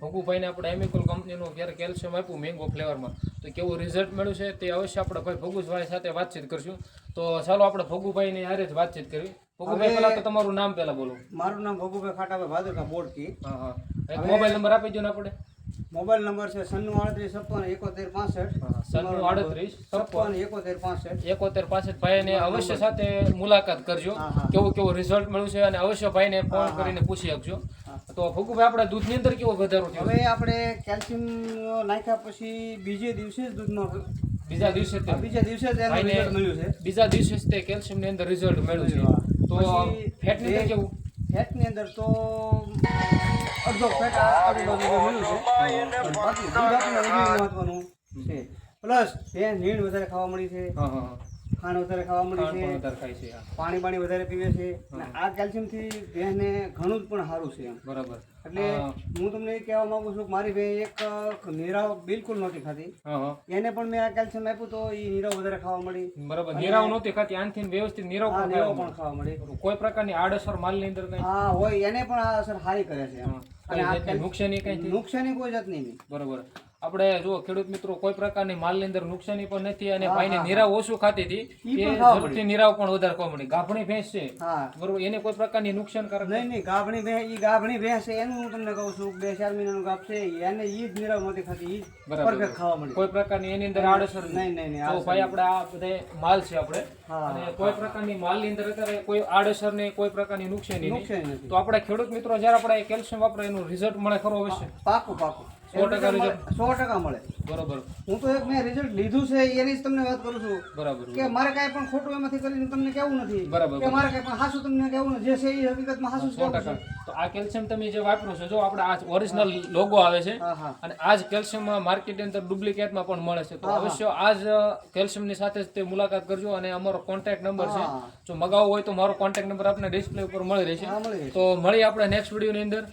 ભગુભાઈને આપણે એમિકોલ કંપનીનું જ્યારે કેલ્શિયમ આપ્યું મેંગો ફ્લેવરમાં તો કેવું રિઝલ્ટ મળ્યું છે તે અવશ્ય આપણે ભાઈ ભગુભાઈ સાથે વાતચીત કરશું. તો ચાલો આપણે ભગુભાઈને હારે જ વાતચીત કરવી. ભગુભાઈ પહેલા તો તમારું નામ પહેલા બોલો. મારું નામ ભગુભાઈ ખાટાભાઈ ભાદરકા બોડકી. હા હા. મોબાઈલ નંબર આપી દો ને આપણે. મોબાઈલ નંબર છે સન્નું આડત્રીસ છપ્પન એકોતેર પાસઠ. સન્નું આડત્રીસ છપ્પન એકોતેર પાસઠ. એકોતેર પાસઠ ભાઈને અવશ્ય સાથે મુલાકાત કરજો. કેવું કેવું રિઝલ્ટ મળ્યું છે અને અવશ્ય ભાઈને ફોન કરીને પૂછી શકજો તો ભગુભાઈ આપણે દૂધની અંદર કેવો વધારો થયો? હવે આપણે કેલ્શિયમ નાખ્યા પછી બીજે દિવસે જ દૂધમાં બીજા દિવસે તે- બીજા દિવસે જ એનું રિઝલ્ટ મળ્યું છે. બીજા દિવસે જ તે કેલ્શિયમની અંદર રિઝલ્ટ મળ્યું છે. તો ફેટની ફેટની અંદર કેવું? ફેટની અંદર તો અડધો ફેટ આજુબાજુ મળ્યું છે બાકી દૂધ આપણને મહત્વનું છે. પ્લસ નીણ વધારે ખાવા મળી છે. ખાંડ વધારે ખાવા મળી છે. પણ. પાણી વધારે પીવે છે. અને આ કેલ્શિયમથી ભેંસને ઘણું જ પણ સારું છે એમ. બરાબર. એટલે હું. તમને એ કહેવા માંગુ છું કે મારી ભાઈ એક નીરાવ બિલકુલ નહોતી ખાતી એને પણ મેં આ કેલ્શિયમ આપ્યું તો એ નીરાવ વધારે ખાવા મળી. બરાબર. નીરાવ નહોતી ખાતી આનથી વ્યવસ્થિત નિરાવ પણ ખાવા પણ ખાવા મળી. કોઈ પ્રકારની આડઅસર માલની અંદર હા હોય એને પણ આ અસર સારી કરે છે નુકસાની કઈ? નુકસાની કોઈ જાત નહીં બરોબર આપણે જો ખેડૂત મિત્રો કોઈ પ્રકારની માલની અંદર નુકસાની પણ નથી અને ભાઈને નિરાવ ઓછું ખાતી હતી એ ઝડપથી નિરાવ પણ વધારે ખાવા મળી. ગાભણી ભેંસ છે. બરોબર એને કોઈ પ્રકારની નુકસાનકારક નહીં નહીં ગાભણી ભેંસ ઈ ગાભણી ભેંસ છે એનું હું તમને કહું છું બે ચાર મહિનાનું ગાભ છે એને ઈ જ નિરાવ નહોતી ખાતી ઈ બરાબર. ખાવા મળી. કોઈ પ્રકારની એની અંદર આડસર નહીં નહીં નહીં તો ભાઈ આપણે આ બધે માલ છે આપણે. અને કોઈ પ્રકારની માલની અંદર અત્યારે કોઈ આડસર નહીં કોઈ પ્રકારની નુકસાની નહીં. નુકસાની તો આપણે ખેડૂત મિત્રો જ્યારે આપણે કેલ્શિયમ વાપરે એનું રિઝલ્ટ મળે ખરો અવશ્ય? પાકું પાકું. સો ટકા મળે, સો ટકા મળે. બરોબર. હું તો એક મેં રિઝલ્ટ લીધું છે એની જ તમને વાત કરું છું. બરાબર કે મારે કાંઈ પણ ખોટું એમાંથી કરીને તમને કેવું નથી. બરાબર, કે મારે કાંઈ પણ હાસું તમને કેવું નથી. જે છે એ હકીકતમાં હાસું સો ટકા. તો આ કેલ્શિયમ તમે જે વાપરો છો જો આપણે આ ઓરિજિનલ લોગો આવે છે અને આ જ કેલ્શિયમ માર્કેટની અંદર ડુપ્લિકેટમાં પણ મળે છે. તો અવશ્ય આ જ કેલ્શિયમની સાથે જ તે મુલાકાત કરજો અને અમારો કોન્ટેક્ટ નંબર છે. જો મગાવવો હોય તો મારો કોન્ટેક્ટ નંબર આપણે ડિસ્પ્લે ઉપર મળી રહેશે. તો મળી આપણે નેક્સ્ટ વિડીયોની અંદર.